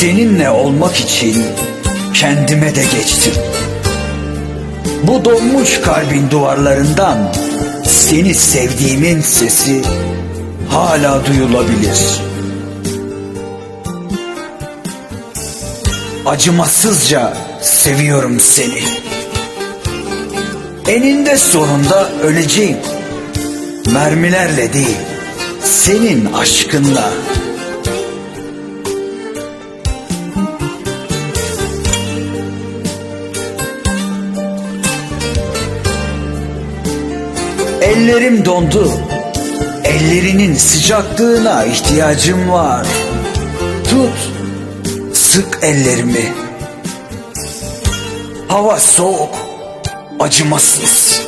Seninle olmak için kendime de geçtim. Bu donmuş kalbin duvarlarından seni sevdiğimin sesi hala duyulabilir. Acımasızca seviyorum seni. Eninde sonunda öleceğim. Mermilerle değil, senin aşkınla. Ellerim dondu. Ellerinin sıcaklığına ihtiyacım var. Tut, sık ellerimi. Hava soğuk, acımasız.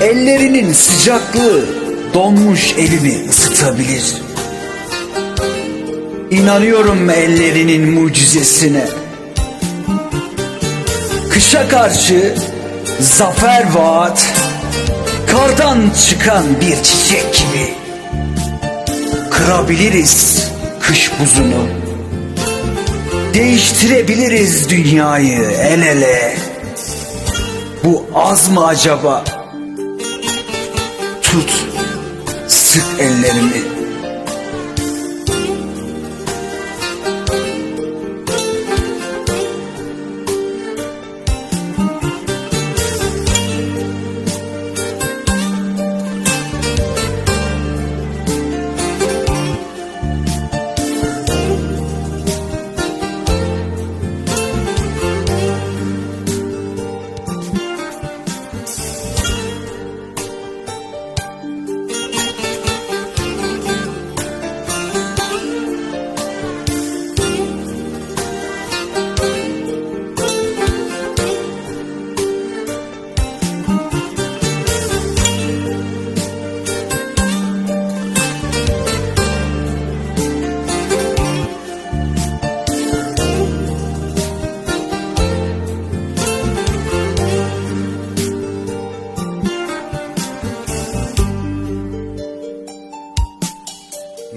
Ellerinin sıcaklığı donmuş elimi ısıtabilir. İnanıyorum ellerinin mucizesine. Kışa karşı zafer vaat, kardan çıkan bir çiçek gibi. Kırabiliriz kış buzunu. Değiştirebiliriz dünyayı el ele. Bu az mı acaba? Tut, sık ellerimi.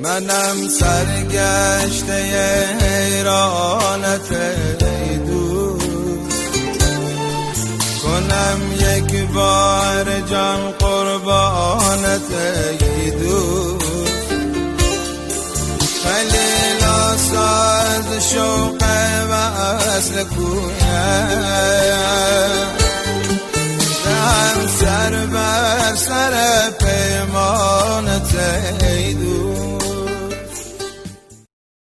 منم سرگشته حیرانت ای کنم یک بار جان قربانت ای خلیلا ساز شوق و اصل کویم دهم سر بر سر